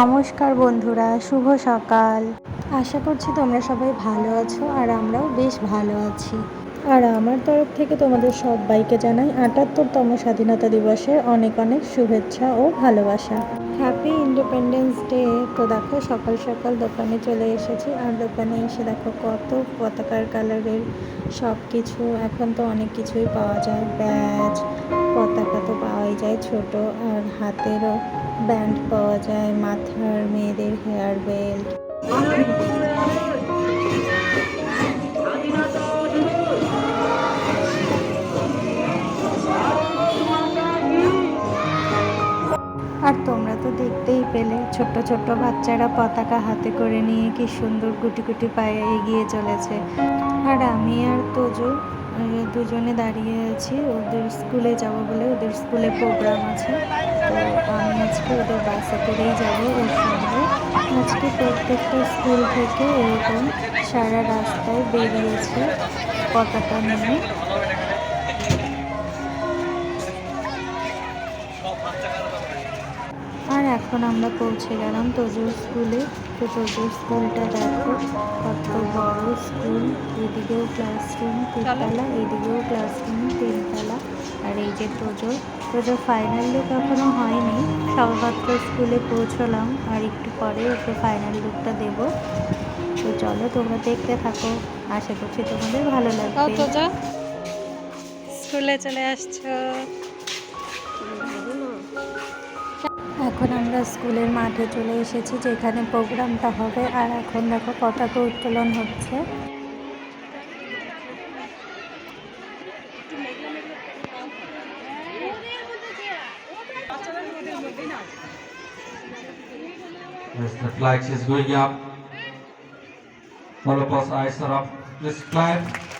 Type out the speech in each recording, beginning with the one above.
নমস্কার বন্ধুরা, শুভ সকাল। আশা করছি তোমরা সবাই ভালো আছো আর আমরাও বেশ ভালো আছি। আর আমার তরফ থেকে তোমাদের সবাইকে জানাই আটাত্তরতম স্বাধীনতা দিবসের অনেক অনেক শুভেচ্ছা ও ভালোবাসা। হ্যাপি ইন্ডিপেন্ডেন্স ডে তো দেখো, সকাল সকাল দোকানে চলে এসেছি আর দোকানে এসে দেখো কত পতাকার কালারের সব কিছু এখন তো অনেক কিছুই পাওয়া যায়। ব্যাজ তো পাওয়াই যায় ছোট আর হাতেরও ব্যান্ড পাওয়া যায় মাথার মেয়েদের হেয়ার বেল্ট। আর তোমরা তো দেখতেই পেলে, ছোট্ট ছোট্ট বাচ্চারা পতাকা হাতে করে নিয়ে কি সুন্দর গুটি গুটি পায়ে এগিয়ে চলেছে। আর আমি আর তোজো দুজনে দাঁড়িয়ে আছি। ওদের স্কুলে যাব বলে ওদের স্কুলে প্রোগ্রাম আছে। তো আমি আজকে ওদের বাসে করেই যাব ওর সঙ্গে। আজকে প্রত্যেকটা স্কুল থেকে এরকম সারা রাস্তায় বেরিয়েছে পতাকা নিয়ে। আর এখন আমরা পৌঁছে গেলাম তোজোর স্কুলে। তোজোর স্কুলটা দেখো। কত বড় স্কুল। এদিকেও ক্লাসরুম তিনতলা এদিকেও ক্লাসরুম তিনতলা। আর এই যে তোজোর তোজোর ফাইনাল লুক এখনও হয়নি। সবেমাত্র স্কুলে পৌঁছলাম। আর একটু পরে ওকে ফাইনাল লুকটা দেব। তো চলো তোমরা দেখতে থাকো। আশা করছি তোমাদের ভালো লাগবে। স্কুলে চলে আসছো। এখন আমরা স্কুলের মাঠে চলে এসেছি যেখানে প্রোগ্রামটা হবে আর এখন দেখো পতাকা উত্তোলন হচ্ছে the flag is going up, us. Please clap.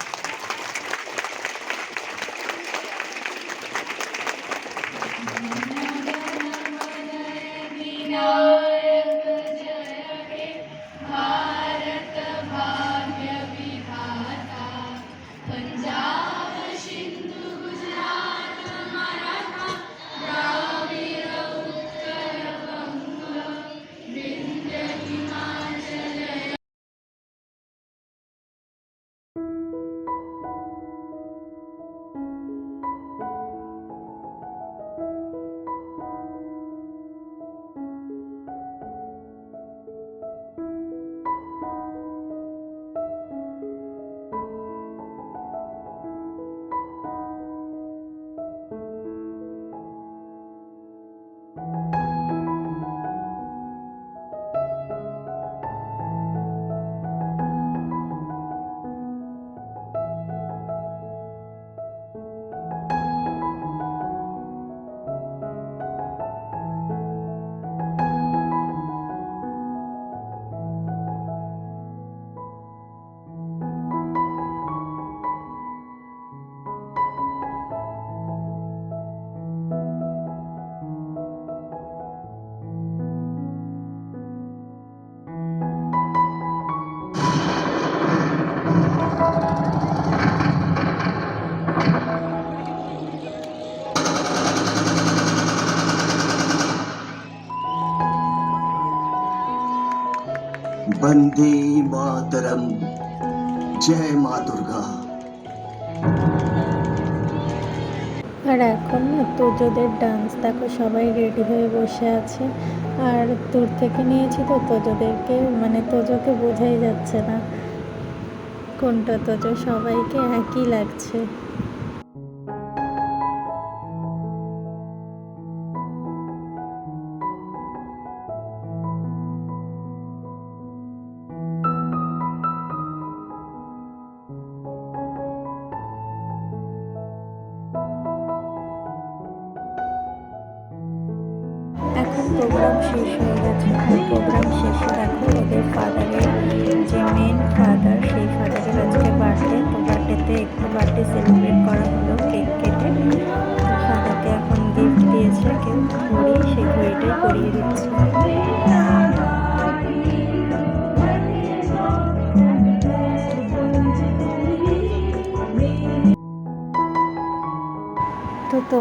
বন্দে মাতরম। জয় মা দুর্গা। আর এখন তোজোদের ডান্স দেখো সবাই রেডি হয়ে বসে আছে। আর দূর থেকে নিয়েছি তো তোজোদেরকে মানে তোজোকে বোঝাই যাচ্ছে না। কোনটা তোজো? সবাইকে একই লাগছে। এখন প্রোগ্রাম শেষ হয়ে গেছে আর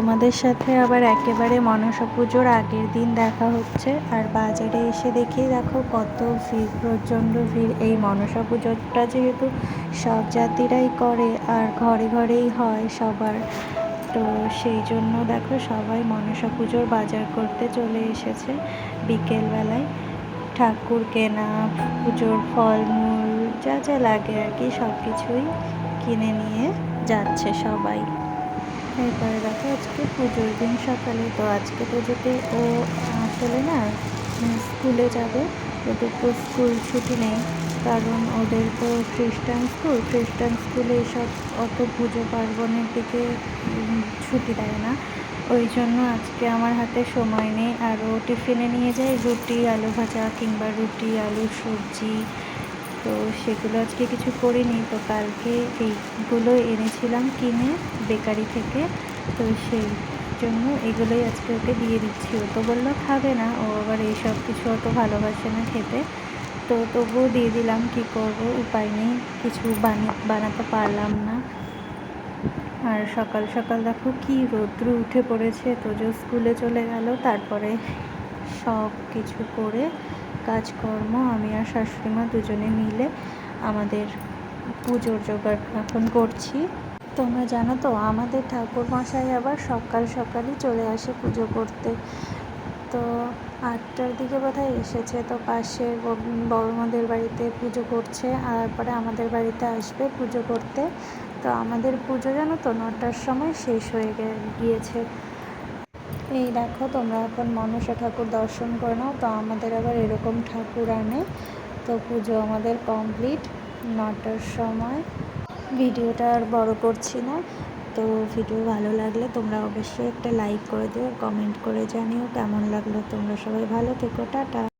তোমাদের সাথে আবার একেবারে মনসা পুজোর আগের দিন দেখা হচ্ছে। আর বাজারে এসে দেখি দেখো কত ভিড়, প্রচণ্ড ভিড়। এই মনসা পুজোটা যেহেতু সব জাতিরাই করে আর ঘরে ঘরেই হয় সবার, তো সেই জন্য দেখো সবাই মনসা পুজোর বাজার করতে চলে এসেছে বিকেলবেলায়। ঠাকুর কেনা, পুজোর ফলমূল, যা যা লাগে আর কি সব কিছুই কিনে নিয়ে যাচ্ছে সবাই। এরপরে দেখো আজকে পুজোর দিন সকালে, তো আজকে পুজোতে ও আসলে না স্কুলে যাবে। ওদের তো স্কুল ছুটি নেই, কারণ ওদের তো খ্রিস্টান স্কুল। খ্রিস্টান স্কুলে এসব অত পুজো পার্বণের দিকে ছুটি দেয় না। ওই জন্য আজকে আমার হাতে সময় নেই। আর ও টিফিনে নিয়ে যায় রুটি, আলু ভাজা কিংবা রুটি, আলু সবজি তো সেগুলো আজকে কিছু করিনি, তো কালকে এইগুলো এনেছিলাম কিনে বেকারি থেকে, তো সেই জন্য এগুলোই আজকে ওকে দিয়ে দিচ্ছি। ও তো বলল খাবে না, ও আবার এইসব কিছু অত ভালোবাসে না খেতে। তো তবুও দিয়ে দিলাম, কী করব? উপায় নেই, কিছু বানি, বানাতে পারলাম না। আর সকাল সকাল দেখো কি রৌদ্র উঠে পড়েছে তোজো স্কুলে চলে গেল, তারপরে সব কিছু করে কাজকর্ম, আমি আর শাশুড়ি মা দুজনে মিলে আমাদের পুজোর জোগাড় এখন করছি। তোমরা জানো তো, আমাদের ঠাকুর মশাই আবার সকাল সকালই চলে আসে পুজো করতে। তো আটটার দিকে বোধহয় এসেছে, তো পাশে বড়মাদের বাড়িতে পুজো করছে আর পরে আমাদের বাড়িতে আসবে পুজো করতে। তো আমাদের পুজো জানো তো নটার সময় শেষ হয়ে গিয়েছে। এই দেখো, তোমরা এখন মনসা ঠাকুর দর্শন করে নাও। তো আমাদের আবার এরকম ঠাকুর আনে। তো পুজো আমাদের কমপ্লিট নটার সময়। ভিডিওটা আর বড় করছি না। তো ভিডিও ভালো লাগলে তোমরা অবশ্যই একটা লাইক করে দিও কমেন্ট করে জানিও কেমন লাগল। তোমরা সবাই ভালো থেকো, টাটা।